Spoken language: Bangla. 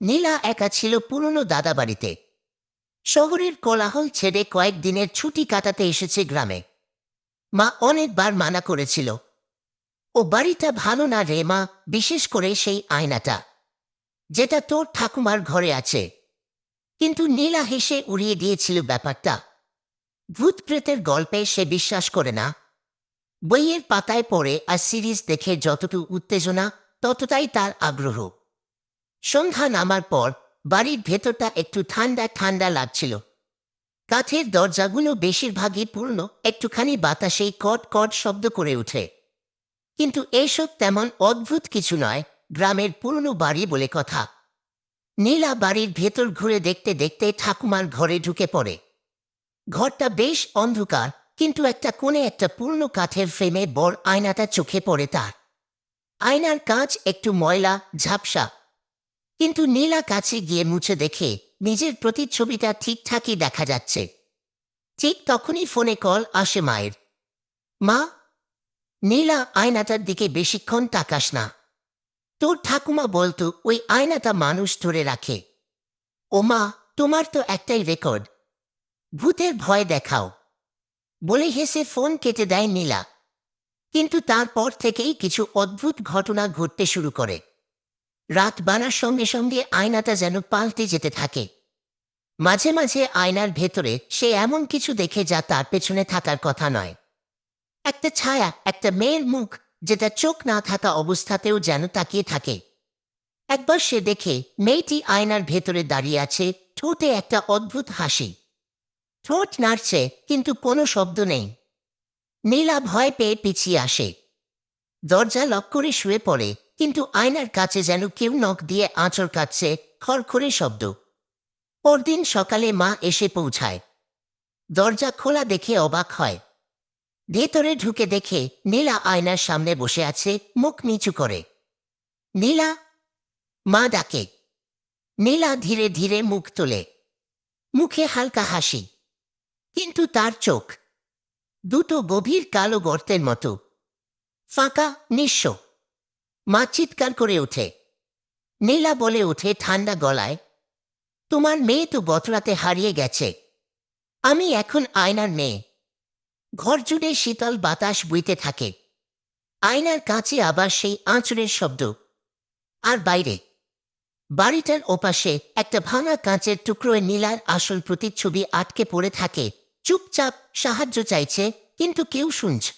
নীলা একা ছিল পুরনো দাদা বাড়িতে। শহরের কোলাহল ছেড়ে কয়েকদিনের ছুটি কাটাতে এসেছে গ্রামে। মা অনেকবার মানা করেছিল, ও বাড়িটা ভালো না রে মা, বিশেষ করে সেই আয়নাটা, যেটা তোর ঠাকুমার ঘরে আছে। কিন্তু নীলা হেসে উড়িয়ে দিয়েছিল ব্যাপারটা। ভূত প্রেতের গল্পে সে বিশ্বাস করে না। বইয়ের পাতায় পড়ে আর সিরিজ দেখে যতটুকু উত্তেজনা, ততটাই তার আগ্রহ। সন্ধ্যা নামার পর বাড়ির ভেতরটা একটু ঠান্ডা ঠান্ডা লাগছিল। কাঠের দরজাগুলো বেশিরভাগই পূর্ণ, একটুখানি বাতাসেই কট কট শব্দ করে ওঠে। কিন্তু এসব তেমন অদ্ভুত কিছু নয়, গ্রামের পুরনো বাড়ি বলে কথা। নীলা বাড়ির ভেতর ঘুরে দেখতে দেখতে ঠাকুমার ঘরে ঢুকে পড়ে। ঘরটা বেশ অন্ধকার, কিন্তু একটা কোণে একটা পুরনো কাঠের ফ্রেমে বড় আয়নাটা চোখে পড়ে তার। আয়নার কাঁচ একটু ময়লা, ঝাপসা কিন্তু নীলা কাছে গিয়ে মুছে দেখে নিজের প্রতিচ্ছবিটা ঠিকঠাকই দেখা যাচ্ছে। ঠিক তখনই ফোনে কল আসে মায়ের। মা, নীলা আয়নাটার দিকে বেশিক্ষণ তাকাস না। তোর ঠাকুমা বলতো ওই আয়নাটা মানুষ ধরে রাখে। ও মা, তোমার তো একটাই রেকর্ড। ভূতের ভয় দেখাও। বলে হেসে ফোন কেটে দেয় নীলা। কিন্তু তারপর থেকেই কিছু অদ্ভুত ঘটনা ঘটতে শুরু করে। রাত বানার সঙ্গে সঙ্গে আয়নাটা যেন পাল্টে যেতে থাকে। মাঝে মাঝে আয়নার ভেতরে সে এমন কিছু দেখে যা তার পেছনে থাকার কথা নয়। একটা ছায়া, একটা মেয়ের মুখ, যেটা চোখ না থাকা অবস্থাতেও যেন তাকিয়ে থাকে। একবার সে দেখে মেয়েটি আয়নার ভেতরে দাঁড়িয়ে আছে, ঠোঁটে একটা অদ্ভুত হাসি। ঠোঁট নাড়ছে, কিন্তু কোনো শব্দ নেই। নীলা ভয় পেয়ে পিছিয়ে আসে। দরজা লক করে শুয়ে পড়ে কিন্তু আয়নার কাছে যেন কেউ নখ দিয়ে আঁচড় কাটছে, খড়খড়ে শব্দ। পরদিন সকালে মা এসে পৌঁছায়। দরজা খোলা দেখে অবাক হয়। ভেতরে ঢুকে দেখে নীলা আয়নার সামনে বসে আছে, মুখ নিচু করে। নীলা, মা ডাকে। নীলা ধীরে ধীরে মুখ তোলে। মুখে হালকা হাসি। কিন্তু তার চোখ। দুটো গভীর কালো গর্তের মতো। ফাঁকা, নিঃস্ব। মা চিৎকার করে ওঠে। নীলা বলে ওঠে ঠান্ডা গলায়, তোমার মেয়ে তো গতরাতে হারিয়ে গেছে। আমি এখন আয়নার মেয়ে। ঘর জুড়ে শীতল বাতাস বইতে থাকে। আয়নার কাছে আবার সেই আঁচড়ের শব্দ। আর বাইরে, বাড়িটার ওপাশে একটা ভাঙা কাঁচের টুকরোয় নীলার আসল প্রতিচ্ছবি আটকে পড়ে থাকে। চুপচাপ সাহায্য চাইছে, কিন্তু কেউ শুনছে